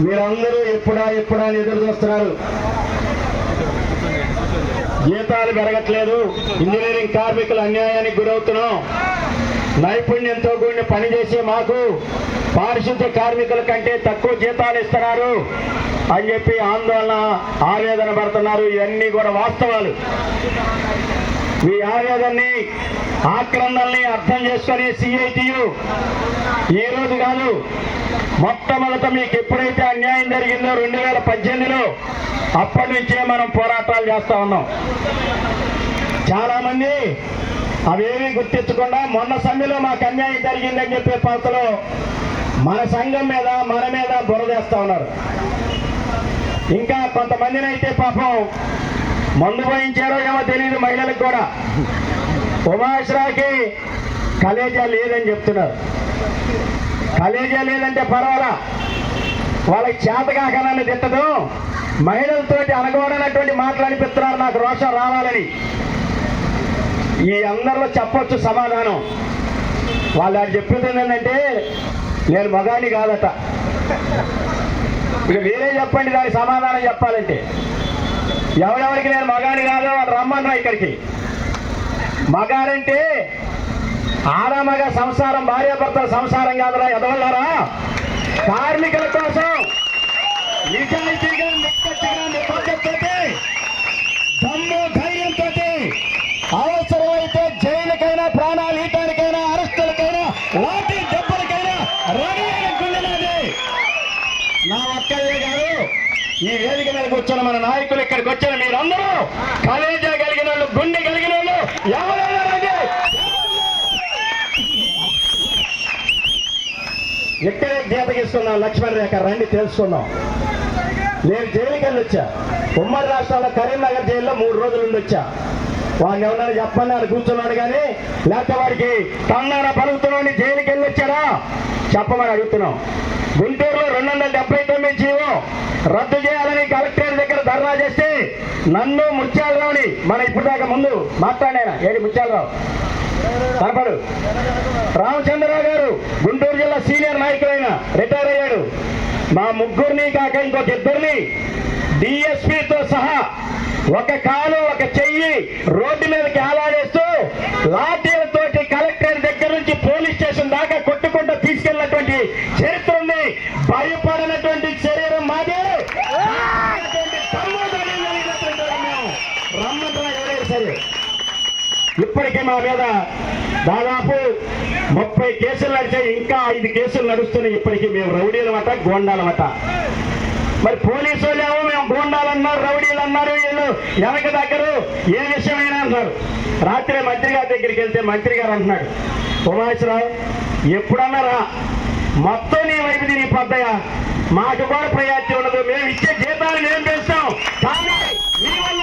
మీరందరూ ఎప్పుడా ఎప్పుడా అని ఎదురు చూస్తున్నారు. జీతాలు పెరగట్లేదు. ఇంజనీరింగ్ కార్మికులు అన్యాయానికి గురవుతున్నాం. నైపుణ్యంతో కూడిన పని చేసే మాకు పారిశుద్ధ్య కార్మికుల కంటే తక్కువ జీతాలు ఇస్తున్నారు అని చెప్పి ఆందోళన ఆవేదన పడుతున్నారు. ఇవన్నీ కూడా వాస్తవాలు. మీ ఆవేదనని ఆక్రందనని అర్థం చేసుకునే సిఐటియు ఈ రోజు కాదు మొట్టమొదట మీకు ఎప్పుడైతే అన్యాయం జరిగిందో రెండు వేల పద్దెనిమిదిలో అప్పటి నుంచే మనం పోరాటాలు చేస్తూ ఉన్నాం. చాలామంది అవేమీ గుర్తించకుండా మొన్న సమ్మెలో మాకు అన్యాయం జరిగిందని చెప్పే పాత్రలో మన సంఘం మీద మన మీద బురదేస్తా ఉన్నారు. ఇంకా కొంతమందినైతే పాపం మందు పోయించారో ఏమో తెలియదు మహిళలకు కూడా. ఉమాశ్రాకి కలేజా లేదని చెప్తున్నారు. కలేజా లేదంటే పర్వాలా? వాళ్ళకి చేత కాకనని తిట్టదు. మహిళలతోటి అనగోడనటువంటి మాట్లాడిపిస్తున్నారు నాకు రోషం రావాలని. ఈ అందరిలో చెప్పొచ్చు సమాధానం. వాళ్ళు అది చెప్పింది ఏంటంటే నేను మగాని కాదట. ఇక వేరే చెప్పండి దానికి సమాధానం చెప్పాలంటే. ఎవరెవరికి నేను మగాని కాదు వాళ్ళు రమ్మన్నా ఇక్కడికి. మగాడంటే ఆడమగ సంసారం భార్యాభర్తల సంసారం కాదురా ఎదవల్లారా? కార్మికుల కోసం నిజాయితీగా నిక్కచ్చిగా నిబద్ధతతోటి దమ్ము ధైర్యంతో అవసరమైతే జైలుకైనా ప్రాణాలు ఈటానికైనా అరెస్టులకైనా వాటి దెబ్బలకైనా రెడీ అయిన నా ఒక్కళ్ళే ఈ వేదిక మీద కూర్చున్న మన నాయకులు ఇక్కడికి వచ్చిన మీరందరూ కలేజా కలిగిన వాళ్ళు గుండె కలిగిన వాళ్ళు ఎవరైనా ఇక్కడే గీత లక్ష్మణ్ రేఖ రండి తెలుసుకున్నాం నేను జైలుకి వెళ్ళి వచ్చా. ఉమ్మడి రాష్ట్రంలో కరీంనగర్ జైల్లో మూడు రోజులు ఉండి వచ్చా. వాడిని ఎవరైనా చెప్పండి కూర్చున్నాడు కానీ లేకపోతే వాడికి తన్నారా పలుకుతున్నాడు జైలుకి వెళ్ళి వచ్చారా చెప్పమని అడుగుతున్నాం. గుంటూరులో రెండు వందల రద్దు చేయాలని కలెక్టరేట్ దగ్గర ధర్నా చేస్తే నన్ను ముత్యాలరావుని మన ఇప్పుడు దాకా ముందు మాట్లాడాను ఏడి ముత్యాలరావు? కనపడు. రామచంద్రరావు గారు గుంటూరు జిల్లా సీనియర్ నాయకులైన రిటైర్ అయ్యాడు. మా ముగ్గురిని కాక ఇంకొక ఇద్దరిని డిఎస్పీతో సహా ఒక కాలు ఒక చెయ్యి రోడ్డు మీదకి ఆలాడేస్తూ లాఠీలతోటి కలెక్టర్ దగ్గర నుంచి పోలీస్ స్టేషన్ దాకా కొట్టుకుంటూ తీసుకెళ్ళినటువంటి చరిత్ర ఉంది. భయపడినటువంటి శరీరం మాది భయపడినటువంటి దమ్ము కలిగినటువంటి వాళ్ళం మేము. రమ్మంటున్నా ఎవరైనా సరే ఇప్పటికే మా మీద దాదాపు ముప్పై కేసులు నడిచాయి. ఇంకా ఐదు కేసులు నడుస్తున్నాయి. ఇప్పటికీ మేము రౌడీలమట గోండాలమట మరి పోలీసు వాళ్ళు ఏమో మేము గోండాలు అన్నారు రౌడీలు అన్నారు. వీళ్ళు వెనక దగ్గర? ఏ విషయమైనా అంటారు రాత్రి మంత్రి గారి దగ్గరికి వెళ్తే మంత్రి గారు అంటున్నాడు ఎప్పుడన్నా ఎప్పుడన్నారా మొత్తం నీ వైపు నీ పొద్దయ్య మాకు కూడా ప్రయారిటీ ఉండదు. మేము ఇచ్చే జీతాలు మేము చేస్తాం కానీ మీ వల్ల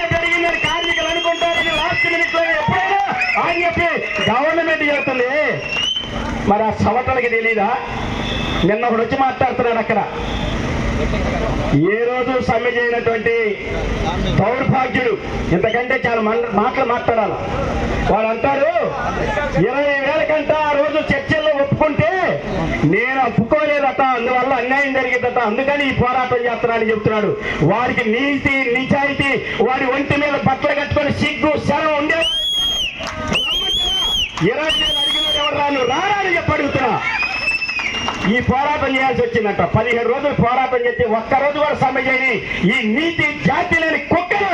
అని చెప్పి గవర్నమెంట్ చేస్తుంది. మరి ఆ సవతలకి తెలీదా? నిన్న ఒకడు వచ్చి మాట్లాడుతున్నాడు అక్కడ. ఏ రోజు సమ్మె చేయనటువంటి దౌర్భాగ్యుడు? ఇంతకంటే చాలా మన- మాటలు మాట్లాడాలి. వాడు అంటారు ఇరవై వేల కంటే ఆ రోజు చర్చల్లో ఒప్పుకుంటే నేను ఒప్పుకోలేదట అందువల్ల అన్యాయం జరిగిందట అందుకని ఈ పోరాటం చేస్తున్నానని చెప్తున్నాడు. వాడికి నీతి నిజాయితీ వాడి ఒంటి మీద బట్టలు ఇరవై వేలు అడిగిన ఎవరు చెప్పి అడుగుతున్నా. ఈ పోరాటం చేయాల్సి వచ్చిందంట. పదిహేను రోజులు పోరాటం చేసి ఒక్క రోజు కూడా సమ్మె చేయని ఈ నీతి జాతి లేని కుక్కలు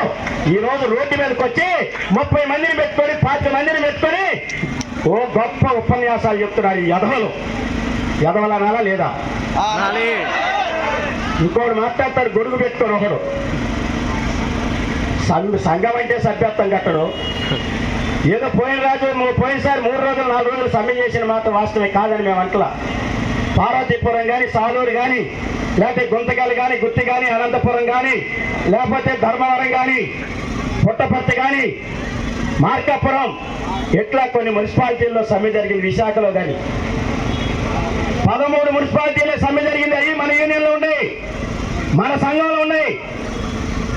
ఈ రోజు రోడ్డు మీదకి వచ్చి ముప్పై మందిని పెట్టుకొని పాతి మందిని పెట్టుకొని ఓ గొప్ప ఉపన్యాసాలు చెప్తున్నారు ఈ యదవలు. యదవలు అనాలా లేదా? ఇంకోడు మాట్లాడతాడు గొడుగు పెట్టుకొని ఒకడు. సంఘం అంటే సభ్యత్వం కట్టడు. ఏదో పోయిన రాజు పోయినసారి మూడు రోజులు నాలుగు రోజులు సమ్మె చేసిన మాత్రం వాస్తవమే కాదని మేము అంటలా. పార్వతీపురం కానీ సాలూరు కానీ లేకపోతే గుంతకల్ కానీ గుత్తి కానీ అనంతపురం కానీ లేకపోతే ధర్మవరం కానీ పుట్టపర్తి కానీ మార్కాపురం ఇట్లా కొన్ని మున్సిపాలిటీల్లో సమ్మె జరిగింది విశాఖలో కానీ పదమూడు మున్సిపాలిటీలో సమ్మె జరిగింది అవి మన యూనియన్లో ఉన్నాయి మన సంఘంలో ఉన్నాయి.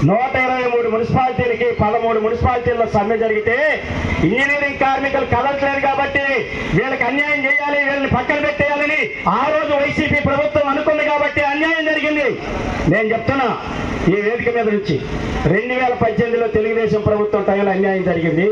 నూట ఇరవై మూడు మున్సిపాలిటీలకి పదమూడు మున్సిపాలిటీల్లో సమ్మె జరిగితే ఇంజనీరింగ్ కార్మికులు కదలట్లేదు కాబట్టి వీళ్ళకి అన్యాయం చేయాలి వీళ్ళని పక్కన పెట్టేయాలని ఆ రోజు వైసీపీ ప్రభుత్వం అనుకుంది కాబట్టి అన్యాయం జరిగింది. నేను చెప్తున్నా ఈ వేదిక మీద నుంచి రెండు వేల పద్దెనిమిదిలో తెలుగుదేశం ప్రభుత్వం టైంలో అన్యాయం జరిగింది.